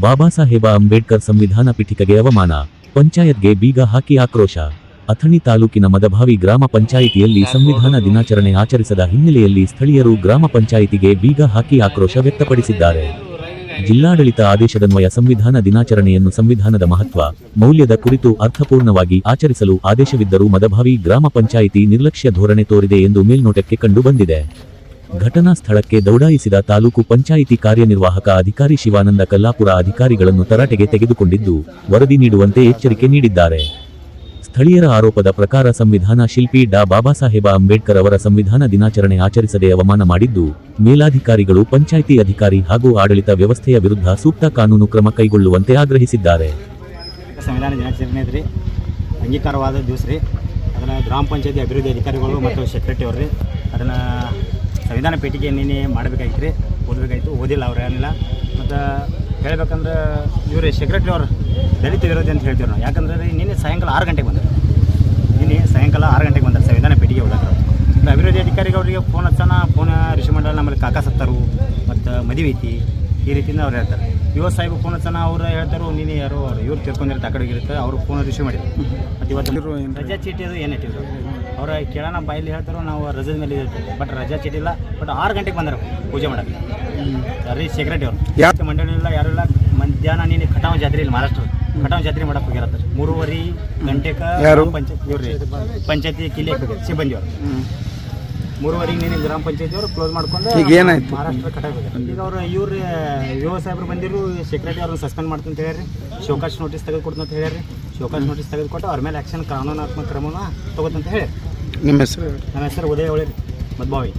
ಬಾಬಾ ಸಾಹೇಬ ಅಂಬೇಡ್ಕರ್ ಸಂವಿಧಾನ ಪೀಠಿಕೆಗೆ ಅವಮಾನ. ಪಂಚಾಯತ್ಗೆ ಬೀಗ ಹಾಕಿ ಆಕ್ರೋಶ. ಅಥಣಿ ತಾಲೂಕಿನ ಮದಭಾವಿ ಗ್ರಾಮ ಪಂಚಾಯಿತಿಯಲ್ಲಿ ಸಂವಿಧಾನ ದಿನಾಚರಣೆ ಆಚರಿಸದ ಹಿನ್ನೆಲೆಯಲ್ಲಿ ಸ್ಥಳೀಯರು ಗ್ರಾಮ ಪಂಚಾಯಿತಿಗೆ ಬೀಗ ಹಾಕಿ ಆಕ್ರೋಶ ವ್ಯಕ್ತಪಡಿಸಿದ್ದಾರೆ. ಜಿಲ್ಲಾಡಳಿತ ಆದೇಶದನ್ವಯ ಸಂವಿಧಾನ ದಿನಾಚರಣೆಯನ್ನು ಸಂವಿಧಾನದ ಮಹತ್ವ, ಮೌಲ್ಯದ ಕುರಿತು ಅರ್ಥಪೂರ್ಣವಾಗಿ ಆಚರಿಸಲು ಆದೇಶವಿದ್ದರೂ ಮದಭಾವಿ ಗ್ರಾಮ ಪಂಚಾಯಿತಿ ನಿರ್ಲಕ್ಷ್ಯ ಧೋರಣೆ ತೋರಿದೆ ಎಂದು ಮೇಲ್ನೋಟಕ್ಕೆ ಕಂಡುಬಂದಿದೆ. ಘಟನಾ ಸ್ಥಳಕ್ಕೆ ದೌಡಾಯಿಸಿದ ತಾಲೂಕು ಪಂಚಾಯಿತಿ ಕಾರ್ಯನಿರ್ವಾಹಕ ಅಧಿಕಾರಿ ಶಿವಾನಂದ ಕಲ್ಲಾಪುರ ಅಧಿಕಾರಿಗಳನ್ನು ತರಾಟೆಗೆ ತೆಗೆದುಕೊಂಡಿದ್ದು, ವರದಿ ನೀಡುವಂತೆ ಎಚ್ಚರಿಕೆ ನೀಡಿದ್ದಾರೆ. ಸ್ಥಳೀಯರ ಆರೋಪದ ಪ್ರಕಾರ ಸಂವಿಧಾನ ಶಿಲ್ಪಿ ಡಾ ಬಾಬಾ ಸಾಹೇಬ ಅಂಬೇಡ್ಕರ್ ಅವರ ಸಂವಿಧಾನ ದಿನಾಚರಣೆ ಆಚರಿಸದೆ ಅವಮಾನ ಮಾಡಿದ್ದು, ಮೇಲಾಧಿಕಾರಿಗಳು, ಪಂಚಾಯಿತಿ ಅಧಿಕಾರಿ ಹಾಗೂ ಆಡಳಿತ ವ್ಯವಸ್ಥೆಯ ವಿರುದ್ಧ ಸೂಕ್ತ ಕಾನೂನು ಕ್ರಮ ಕೈಗೊಳ್ಳುವಂತೆ ಆಗ್ರಹಿಸಿದ್ದಾರೆ. ಸಂವಿಧಾನ ದಿನಾಚರಣೆ ಐತ್ರಿ ಅಂಗೀಕಾರವಾದ ದಿವಸ ರೀ. ಅದನ್ನು ಗ್ರಾಮ ಪಂಚಾಯತಿ ಅಭಿವೃದ್ಧಿ ಅಧಿಕಾರಿಗಳು ಮತ್ತು ಸೆಕ್ರೆಟರಿ ಅವ್ರಿ ಅದನ್ನು ಸಂವಿಧಾನ ಪೇಟಿಗೆ ನಿನ್ನೆ ಮಾಡಬೇಕಾಗಿತ್ತು ರೀ. ಓದಬೇಕಾಯ್ತು ಓದಿಲ್ಲ ಅವ್ರು ಏನಿಲ್ಲ. ಮತ್ತು ಹೇಳ್ಬೇಕಂದ್ರೆ ಇವರು ಸೆಕ್ರೆಟ್ರಿ ಅವ್ರು ದಲಿತ ವಿರೋಧಿ ಅಂತ ಹೇಳ್ತೀವಿ ನಾವು. ಯಾಕಂದ್ರೆ ರೀ ನಿನ್ನೆ ಸಾಯಂಕಾಲ ಆರು ಗಂಟೆಗೆ ಬಂದರು. ನಿನ್ನೆ ಸಾಯಂಕಾಲ ಆರು ಗಂಟೆಗೆ ಬಂದರು ಸಂವಿಧಾನ ಪೇಟಿಗೆ ಹೋದಾಗ. ಮತ್ತು ಅಭಿವೃದ್ಧಿ ಅವರಿಗೆ ಫೋನ್ ಹಚ್ಚಾನ ಫೋನ್ ರಿಷಿ ಮಾಡಲ್ಲ ನಮ್ಮಲ್ಲಿ ಕಾಕಾ ಸತ್ತರು ಮತ್ತು ಮದುವೆ ಐತಿ. ಈ ರೀತಿಯಿಂದ ಅವ್ರು ಹೇಳ್ತಾರೆ. ಯುವ ಸಾಹೇಬ್ ಫೋನ್ ಹಚ್ಚಾನ ಅವ್ರು ಹೇಳ್ತಾರೆ ನೀನು ಯಾರು ಅವ್ರು ಇವ್ರು ತಿರ್ಕೊಂಡಿರ್ತಾರೆ ಆ ಕಡೆ ಇರುತ್ತೆ ಅವರು ಫೋನ್ ರಿಸೀವ್ ಮಾಡಿದ್ರು. ಮತ್ತು ಇವತ್ತು ರಜಾ ಚೀಟಿ ಅದು ಏನು ಇಟ್ಟಿದ್ರು? ಅವ್ರ ಕೇಳೋಣ ಬಾಯಲ್ಲಿ ಹೇಳ್ತಾರೋ ನಾವು ರಜದ ಮೇಲೆ ಇರ್ತೀವಿ. ಬಟ್ ರಜಾ ಚೀಟಿ ಇಲ್ಲ. ಬಟ್ ಆರು ಗಂಟೆಗೆ ಬಂದರು ಪೂಜೆ ಮಾಡಕ್ಕೆ. ಸರಿ ಸೆಕ್ರೆಟರಿ ಅವರು. ಯಾಕೆ ಮಂಡಳಿ ಇಲ್ಲ ಯಾರು ಇಲ್ಲ. ಮಧ್ಯಾಹ್ನ ನೀನು ಕಟಾವ ಜಾತ್ರೆ ಇಲ್ಲಿ ಮಹಾರಾಷ್ಟ್ರ. ಕಟಾವ ಜಾತ್ರೆ ಮಾಡಕ್ಕೆ ಹೋಗಿರತ್ತೆ. ಮೂರುವರೆ ಗಂಟೆಗೆ? ಪಂಚಾಯತ್ ಇವ್ರಿ ಪಂಚಾಯತಿ ಕಿಲಿ ಸಿಬ್ಬಂದಿ ಅವರು. ಮೂರುವರೆಗೆ ನೀನು ಗ್ರಾಮ ಪಂಚಾಯತಿ ಅವರು ಕ್ಲೋಸ್ ಮಾಡ್ಕೊಂಡು ಈಗ ಏನಾಯ್ತು? ಮಹಾರಾಷ್ಟ್ರ ಈಗ ಅವರು ಇವ್ರು ಯುವ ಸಾಹೇಬ್ರು ಬಂದಿರು ಸೆಕ್ರೆಟರಿ ಅವ್ರನ್ನ ಸಸ್ಪೆಂಡ್ ಮಾಡ್ತಂತ ಅಂತ ಹೇಳ್ರಿ ಶೋಕಾಶ್ ನೋಟಿಸ್ ತೆಗೆದುಕೊಡ್ತಂತ ಹೇಳ್ರಿ ಶೋಕಾಶ್ ನೋಟಿಸ್ ತೆಗೆದುಕೊಟ್ಟು ಅವ್ರ ಮೇಲೆ ಆ್ಯಕ್ಷನ್ ಕಾನೂನಾತ್ಮಕ ಕ್ರಮನ ತಗೋತಂತ ಹೇಳಿ ನಿಮ್ಮ ಹೆಸರು ನನ್ನ ಹೆಸರು ಉದಯ ಒಳ್ಳೆ ಮದ್ಭಾವಿ